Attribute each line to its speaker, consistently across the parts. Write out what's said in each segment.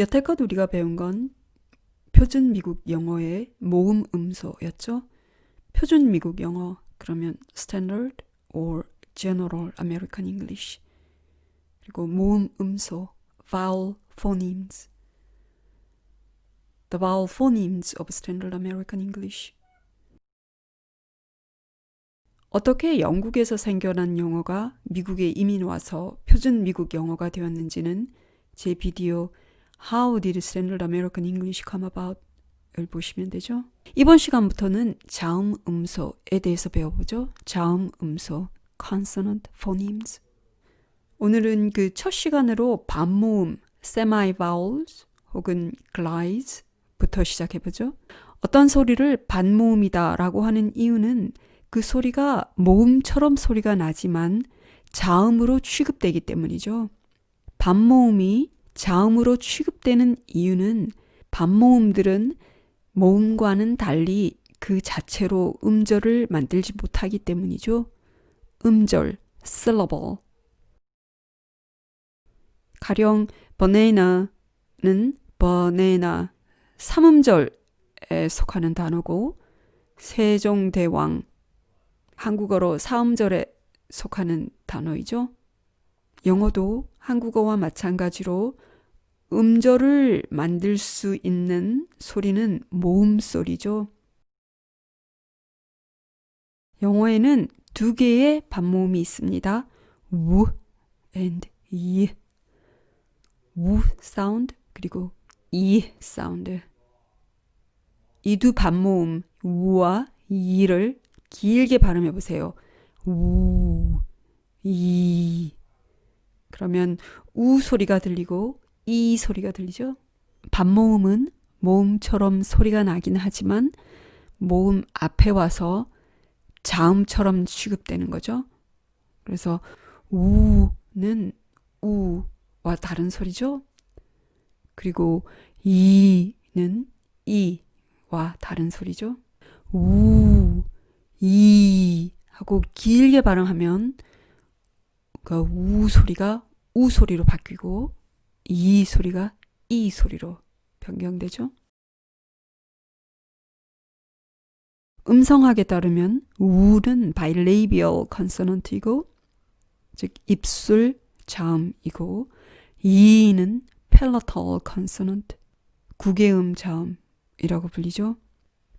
Speaker 1: 여태껏 우리가 배운 건 표준 미국 영어의 모음 음소였죠. 표준 미국 영어 그러면 standard or general American English 그리고 모음 음소 vowel phonemes the vowel phonemes of standard American English 어떻게 영국에서 생겨난 영어가 미국에 이민 와서 표준 미국 영어가 되었는지는 제 비디오 How did Standard American English come about? 을 보시면 되죠. 이번 시간부터는 자음 음소에 대해서 배워보죠. 자음 음소 consonant phonemes. 오늘은 그 첫 시간으로 반모음 semi vowels 혹은 glides부터 시작해보죠. 어떤 소리를 반모음이다라고 하는 이유는 그 소리가 모음처럼 소리가 나지만 자음으로 취급되기 때문이죠. 반모음이 자음으로 취급되는 이유는 반모음들은 모음과는 달리 그 자체로 음절을 만들지 못하기 때문이죠. 음절, syllable. 가령 bana나는 banana, 삼음절에 속하는 단어고 세종대왕, 한국어로 사음절에 속하는 단어이죠. 영어도 한국어와 마찬가지로 음절을 만들 수 있는 소리는 모음 소리죠. 영어에는 두 개의 반모음이 있습니다. 우 and 이. 우 사운드 그리고 이 사운드. 이 두 반모음 우와 이를 길게 발음해 보세요. 우, 이. 그러면 우 소리가 들리고 이 소리가 들리죠? 반모음은 모음처럼 소리가 나긴 하지만 모음 앞에 와서 자음처럼 취급되는 거죠. 그래서 우는 우와 다른 소리죠. 그리고 이는 이와 다른 소리죠. 우, 이 하고 길게 발음하면 그우 소리가 우 소리로 바뀌고 이 소리가 이 소리로 변경되죠. 음성학에 따르면 우는 bilabial consonant이고 즉 입술 자음이고 이는 palatal consonant 구개음 자음이라고 불리죠.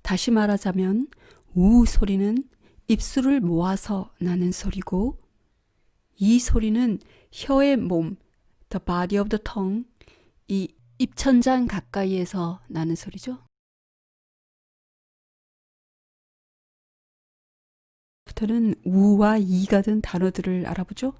Speaker 1: 다시 말하자면 우 소리는 입술을 모아서 나는 소리고 이 소리는 혀의 몸, the body of the tongue, 이 입천장 가까이에서 나는 소리죠. 부터는 우와 이가 든 단어들을 알아보죠.